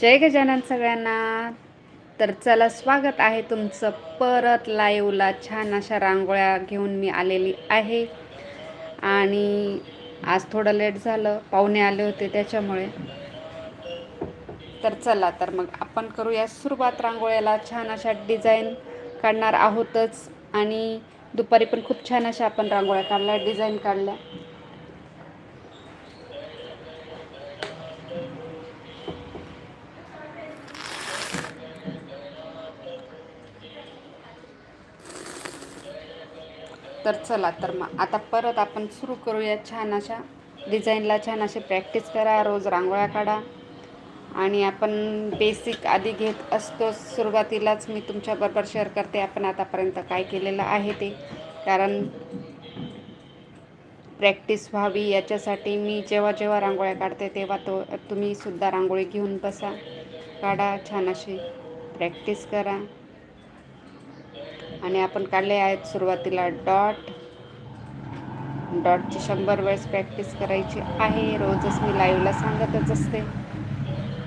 जय गजानन सगळ्यांना. तर चला स्वागत आहे तुमचं परत लाईवला छान अशा रांगोळ्या घेऊन मी आलेली आहे. आणि आज थोडं लेट झालं. पाहुणे आले होते त्याच्यामुळे. तर चला तर मग आपण करूया सुरुवात रांगोळ्याला. छान अशा डिझाईन काढणार आहोतच. आणि दुपारी पण खूप छान अशा आपण रांगोळ्या काढल्या डिझाईन काढल्या. तर चला तर मग आता परत आपण सुरू करूया छान अशा डिझाईनला छान असे प्रॅक्टिस करा रोज रांगोळ्या काढा. आणि आपण बेसिक आधी घेत असतो. सुरुवातीलाच मी तुमच्याबरोबर शेअर करते आपण आतापर्यंत काय केलेलं आहे ते. कारण प्रॅक्टिस व्हावी याच्यासाठी मी जेव्हा जेव्हा रांगोळ्या काढते तेव्हा तो तुम्ही सुद्धा रांगोळी घेऊन बसा. काढा छान अशी प्रॅक्टिस करा. आणि आपण काढले आहेत सुरुवातीला डॉट. डॉटची शंभर वेळेस प्रॅक्टिस करायची आहे. रोजच मी लाईव्हला सांगतच असते.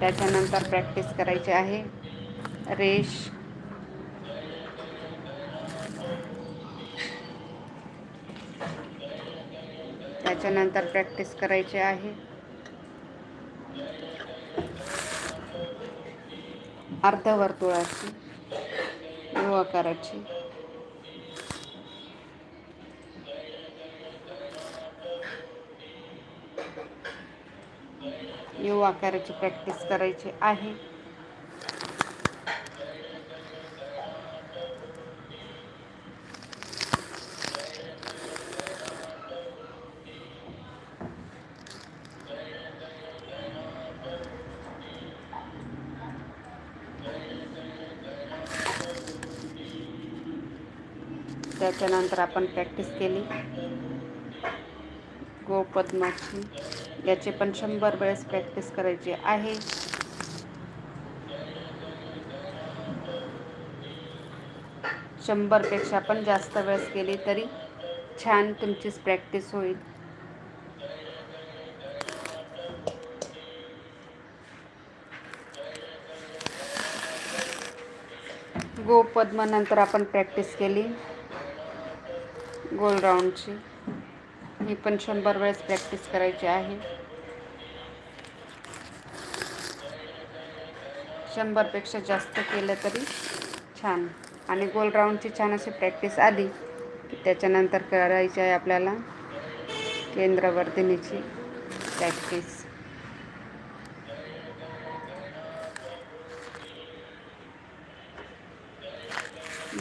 त्याच्यानंतर प्रॅक्टिस करायची आहे. रेश. त्याच्यानंतर प्रॅक्टिस करायची आहे. अर्धवर्तुळाची. यू आकाराची यू आकाराची प्रॅक्टिस करायची आहे. त्याच्यानंतर आपण प्रॅक्टिस केली. गोपद्माची. याची पण शंभर वेळेस प्रॅक्टिस करायची आहे. शंभरपेक्षा पण जास्त वेळेस केली तरी छान तुमचीच प्रॅक्टिस होईल. गोपद्मानंतर आपण प्रॅक्टिस केली. गोल राऊंडची. ही पण शंभर वेळेस प्रॅक्टिस करायची आहे. शंभरपेक्षा जास्त केलं तरी छान. आणि गोल राऊंडची छान अशी प्रॅक्टिस आली की त्याच्यानंतर करायची आहे आपल्याला केंद्रवर्धिनीची प्रॅक्टिस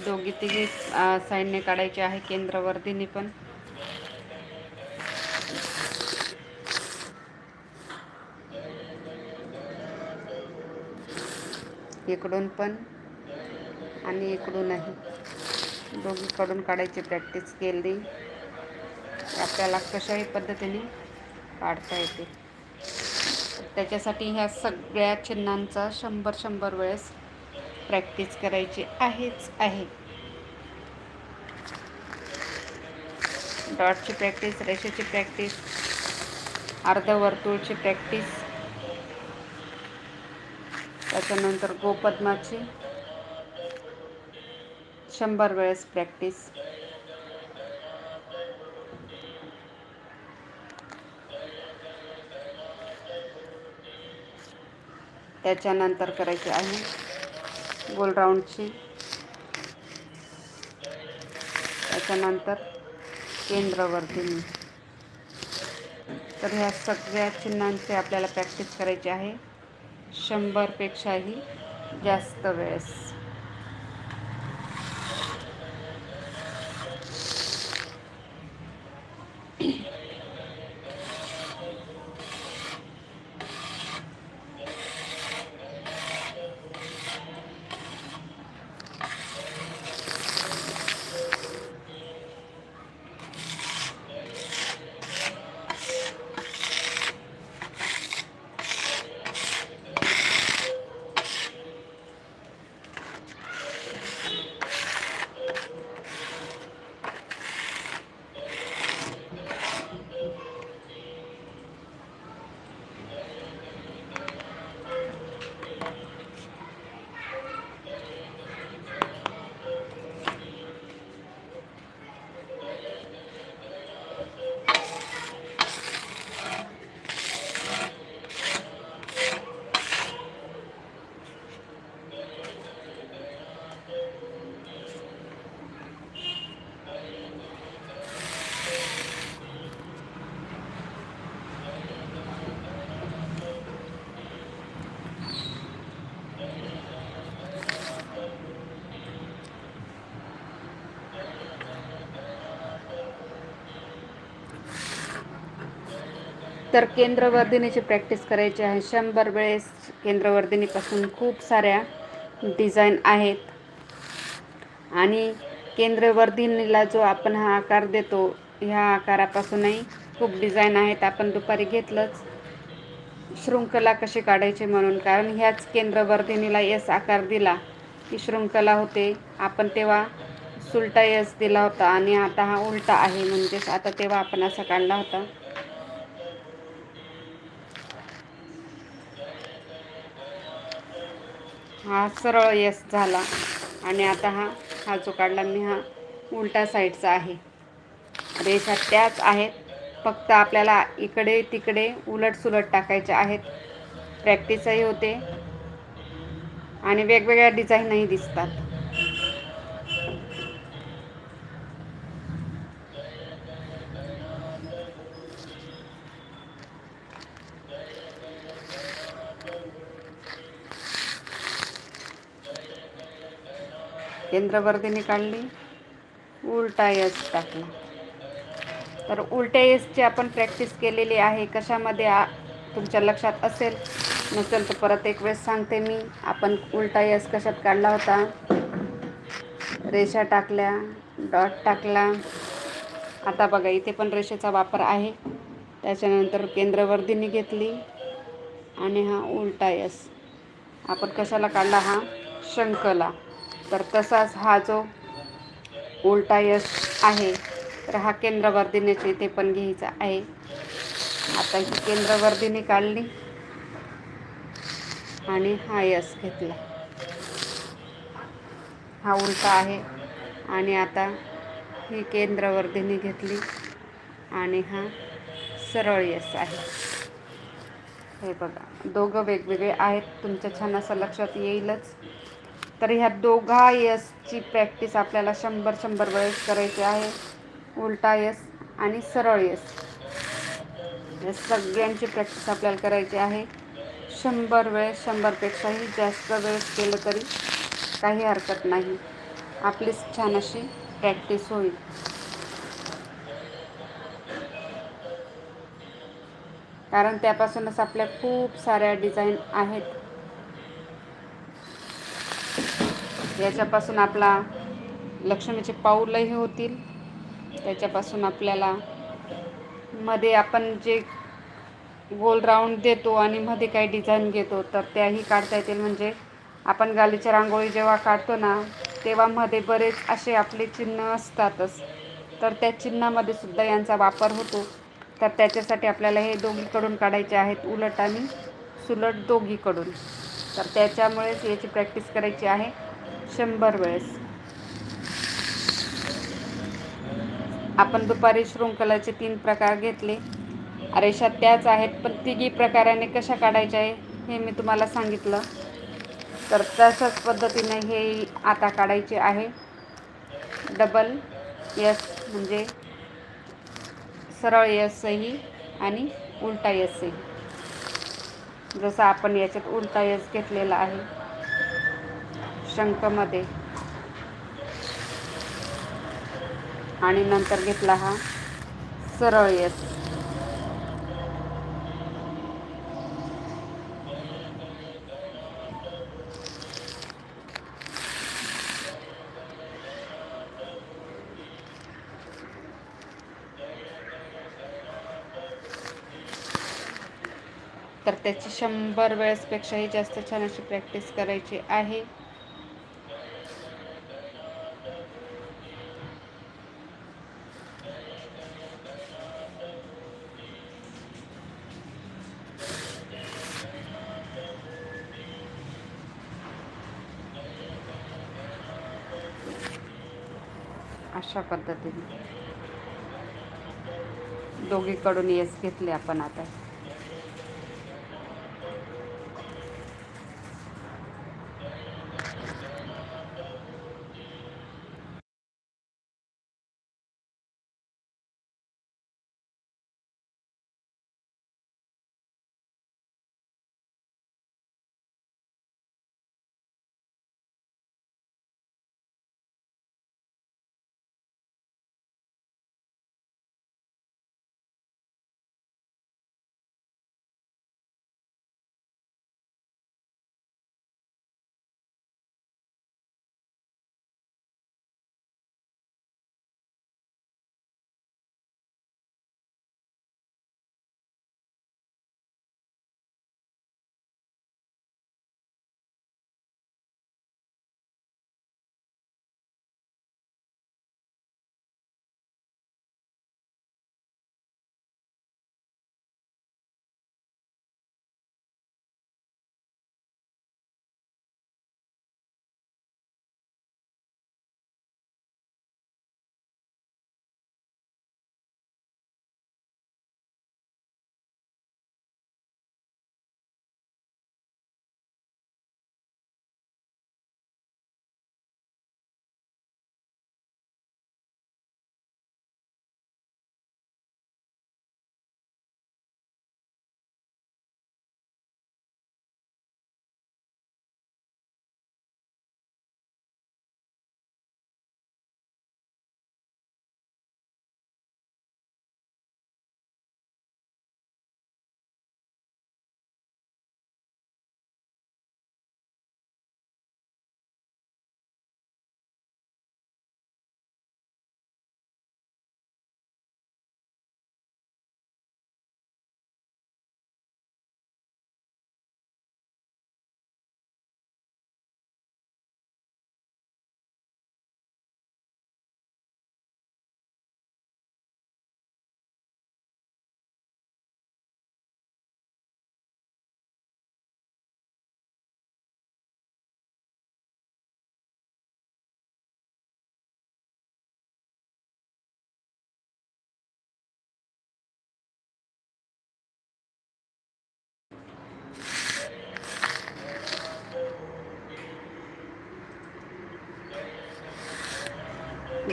दोघी तिघी साईडने काढायचे आहे केंद्रवर्धिनी पण. इकडून पण आणि इकडूनही. दोघीकडून काढायची प्रॅक्टिस केली. आपल्याला कशाही पद्धतीने काढता येते. त्याच्यासाठी ह्या सगळ्या चिन्हांचा शंभर शंभर वेळेस प्रॅक्टिस करायची आहेच आहे. डॉटची प्रॅक्टिस रेषेची प्रॅक्टिस अर्धवर्तुळची प्रॅक्टिस त्याच्यानंतर गोपद्माची शंभर वेळेस प्रॅक्टिस. त्याच्यानंतर करायची आहे. गोल राऊंडची. त्याच्यानंतर केंद्रवर्धिनी तर ह्या सगळ्या चिन्हांची आपल्याला प्रॅक्टिस करायची आहे. शंभरपेक्षाही जास्त वेळेस. तर केंद्रवर्धिनीची प्रॅक्टिस करायची आहे. शंभर वेळेस केंद्रवर्धिनीपासून खूप साऱ्या डिझाईन आहेत. आणि केंद्रवर्धिनीला जो आपण हा आकार देतो ह्या आकारापासूनही खूप डिझाईन आहेत. आपण दुपारी घेतलंच. शृंखला कशी काढायची म्हणून. कारण ह्याच केंद्रवर्धिनीला यस आकार दिला. की शृंखला होते. आपण तेव्हा सुलटा यस दिला होता. आणि आता हा उलटा आहे. म्हणजेच आता तेव्हा आपण असा काढला होता. हा सरळ यस झाला. आणि आता हा हा जो काढला मी हा उलटा साईडचा आहे. रेषा त्याच आहेत. फक्त आपल्याला इकडे तिकडे उलट सुलट टाकायचे आहेत. प्रॅक्टिसही होते. आणि वेगवेगळ्या डिझाईनही दिसतात. केंद्रवर्धिनी काढली. उलटा यस टाकला. तर उलट्या यसची आपण प्रॅक्टिस केलेली आहे. कशामध्ये आ तुमच्या लक्षात असेल? नसेल तर परत एक वेळेस सांगते मी. आपण उलटा यस कशात काढला होता? रेषा टाकल्या डॉट टाकला. आता बघा इथे पण रेषेचा वापर आहे. त्याच्यानंतर केंद्रवर्धिनी घेतली. आणि हा उलटा यस आपण कशाला काढला? हा शंकला तर तसाच हा जो उलटा यश आहे तर हा केंद्रवर्धिनीचे इथे पण घ्यायचा आहे. आता ही केंद्रवर्धिनी काढली आणि हा यस घेतला. हा उलटा आहे आणि आता ही केंद्रवर्धिनी घेतली आणि हा सरळ यस आहे. हे बघा दोघं वेगवेगळे आहेत. तुमच्या छान असं लक्षात येईलच. तर ह्या दोघा यसची प्रॅक्टिस आपल्याला शंभर शंभर वेळेस करायची आहे. उलटा यस आणि सरळ यस या सगळ्यांची प्रॅक्टिस आपल्याला करायची आहे. शंभर वेळेस शंभरपेक्षाही जास्त वेळेस केलं तरी काही हरकत नाही. आपलीच छान अशी प्रॅक्टिस होईल. कारण त्यापासूनच आपल्या खूप साऱ्या डिझाईन आहेत. याच्यापासून आपला लक्ष्मीचे पाऊलही होतील. त्याच्यापासून आपल्याला मध्ये आपण जे गोल राऊंड देतो आणि मध्ये काही डिझाईन घेतो तर त्याही काढता येतील. म्हणजे आपण गालीच्या रांगोळी जेव्हा काढतो ना तेव्हा मध्ये बरेच असे आपले चिन्ह असतातच. तर त्या चिन्हामध्ये सुद्धा यांचा वापर होतो. तर त्याच्यासाठी आपल्याला हे दोघीकडून काढायचे आहेत उलट आणि सुलट दोघीकडून. तर त्याच्यामुळेच याची प्रॅक्टिस करायची आहे. शंभर वेळेस. आपण दुपारी शृंखलाचे तीन प्रकार घेतले. रेषा त्याच आहेत पण तिघी प्रकाराने कशा काढायच्या आहे हे मी तुम्हाला सांगितलं. तर तशाच पद्धतीने हे आता काढायचे आहे. डबल यस म्हणजे सरळ यसही आणि उलटा यसही. जसं आपण याच्यात उलटा यस घेतलेला आहे. शंखमध्ये. आणि नंतर घेतला हा सरळ येस तर त्याची शंभर वेळेसपेक्षाही जास्त छान अशी प्रॅक्टिस करायची आहे. अशा पद्धतीने. दोघीकडून येस घेतले आपण आता.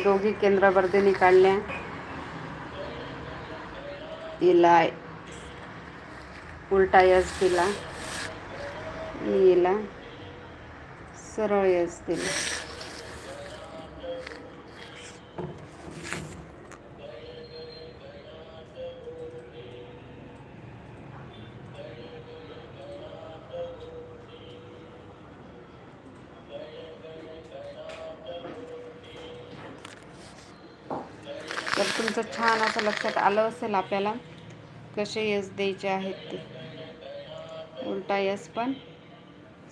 दोघी केंद्रवर्धिनी काढल्या हिला उलटा यस दिला. हिला सरळ यस दिला. असं लक्षात आलं असेल आपल्याला कसे यस द्यायचे आहेत ते. उलटा यस पण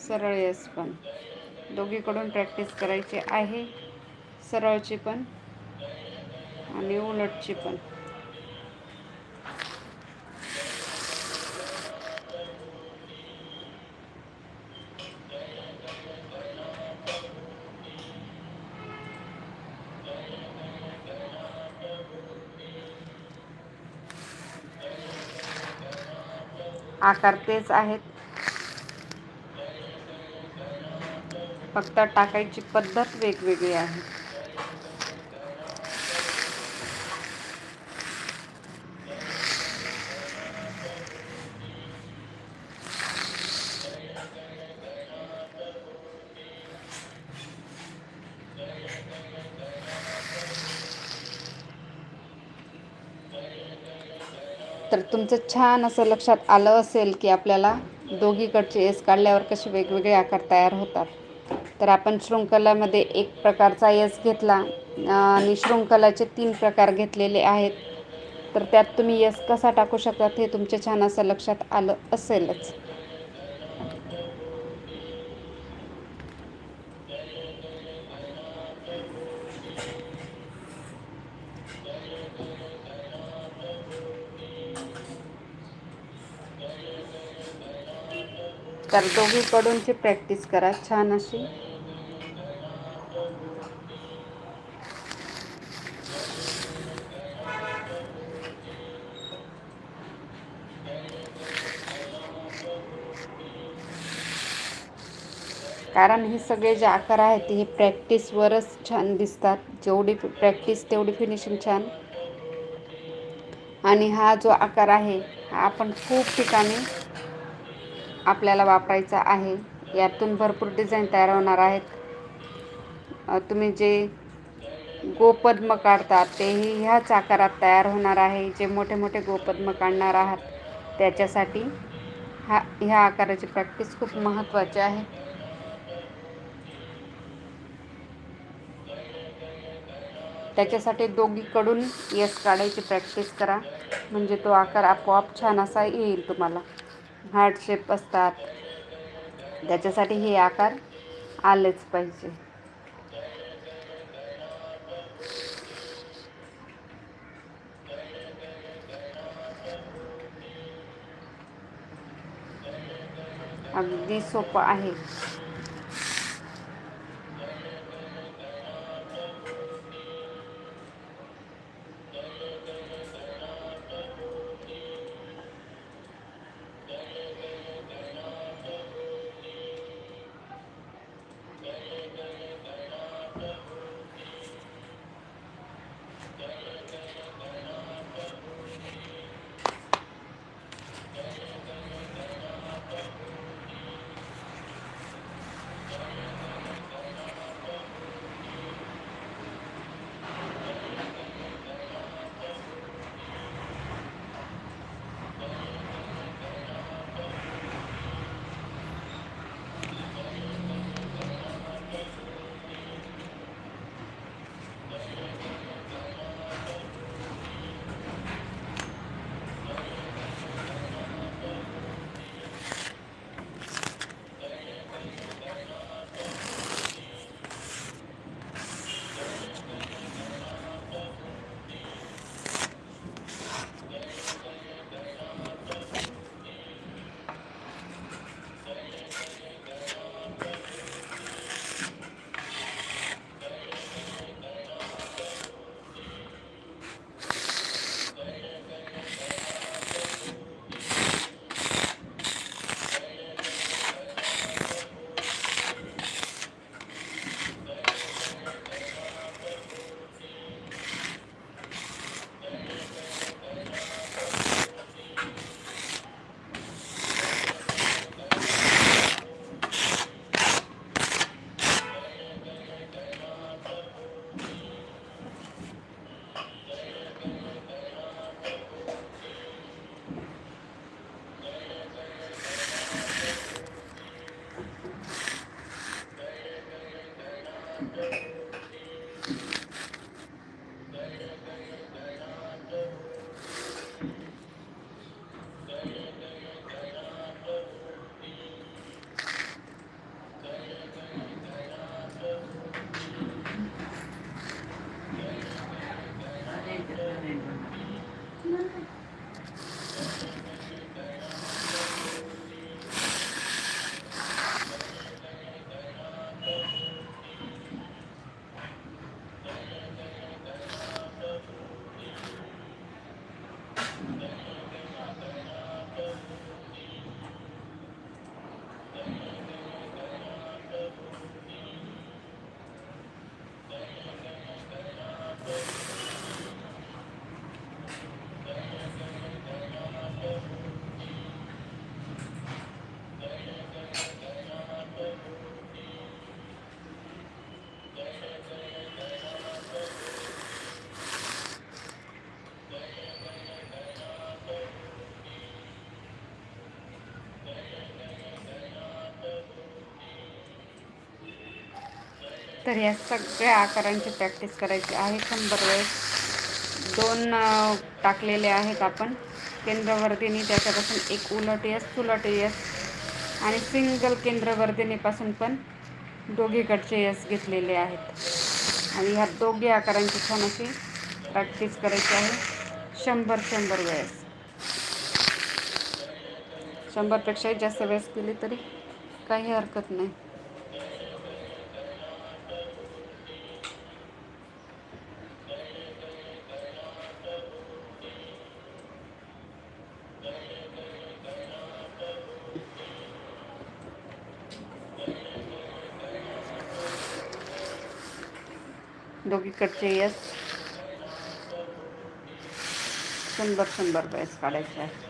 सरळ यस पण. दोघीकडून प्रॅक्टिस करायची आहे सरळची पण आणि उलटची पण. आकार तेच आहेत. फक्त टाकायची पद्धत वेगवेगळी आहे. तुमचं छान असं लक्षात आलं असेल की आपल्याला दोघीकडचे एस काढल्यावर कसे वेगवेगळे आकार तयार होतात. तर आपण शृंखलामध्ये एक प्रकारचा यस घेतला आणि शृंखलाचे तीन प्रकार घेतलेले आहेत. तर त्यात तुम्ही यस कसा टाकू शकतात हे तुमच्या छान असं लक्षात आलं असेलच. तर दोघीकडूनची प्रॅक्टिस करा. छान अशी. कारण हे सगळे जे आकार आहेत हे प्रॅक्टिसवरच छान दिसतात. जेवढी प्रॅक्टिस तेवढी फिनिशिंग छान. आणि हा जो आकार आहे हा आपण खूप ठिकाणी आपल्याला वापरायचा आहे. यातून भरपूर डिझाईन तयार होणार आहेत. तुम्ही जे गोपद्म काढतात तेही ह्याच आकारात तयार होणार आहे. जे मोठे मोठे गोपद्म काढणार आहात त्याच्यासाठी हा ह्या आकाराची प्रॅक्टिस खूप महत्त्वाची आहे. त्याच्यासाठी दोघीकडून यश काढायची प्रॅक्टिस करा. म्हणजे तो आकार आपोआप छान असा येईल तुम्हाला. हार्ट शेप असतात. त्याच्यासाठी हे आकार आलेच पाहिजे. अगदी सोपं आहे. तर या सगळ्या आकारांची प्रॅक्टिस करायची आहे. शंभर वेळेस दोन टाकलेले आहेत आपण. केंद्रवर्धिनी त्याच्यापासून एक उलट यस सुलट यस आणि सिंगल केंद्रवर्धिनीपासून पण दोघीकडचे यस घेतलेले आहेत. आणि ह्या दोघी आकारांची छान अशी प्रॅक्टिस करायची आहे. शंभर शंभर वेळेस. शंभरपेक्षाही जास्त वेळेस केली तरी काही हरकत नाही. दोघीकडचे यस शंभर शंभर वेळेस काढायचे आहे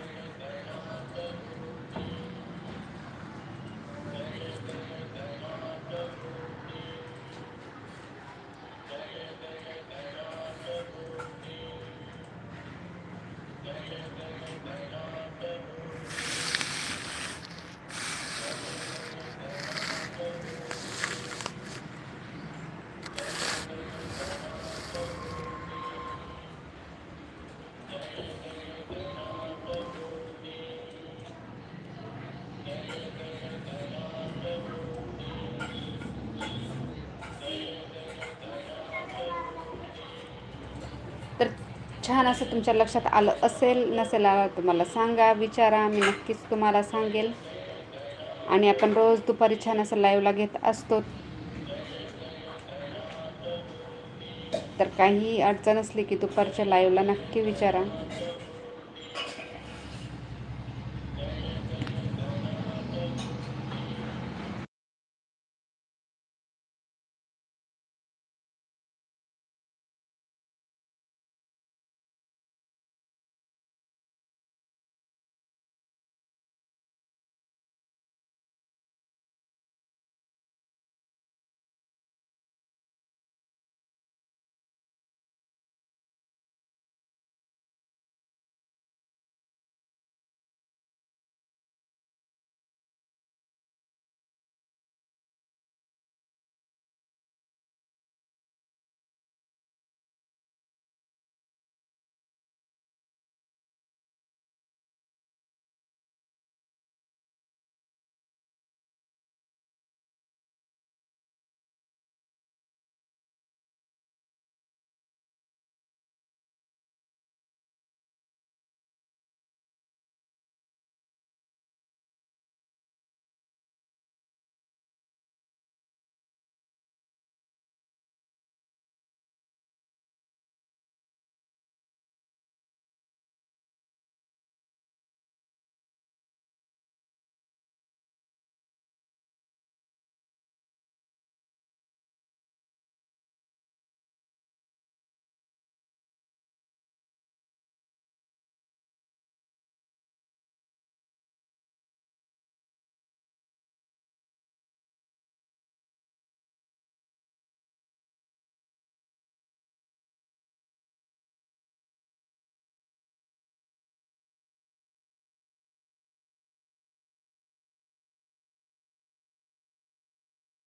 छान असं तुमच्या लक्षात आलं असेल नसेल आलं तुम्हाला सांगा विचारा मी नक्कीच तुम्हाला सांगेल. आणि आपण रोज दुपारी छान असं लाईव्हला घेत असतो. तर काही अडचण असली की दुपारच्या लाईव्हला नक्की विचारा.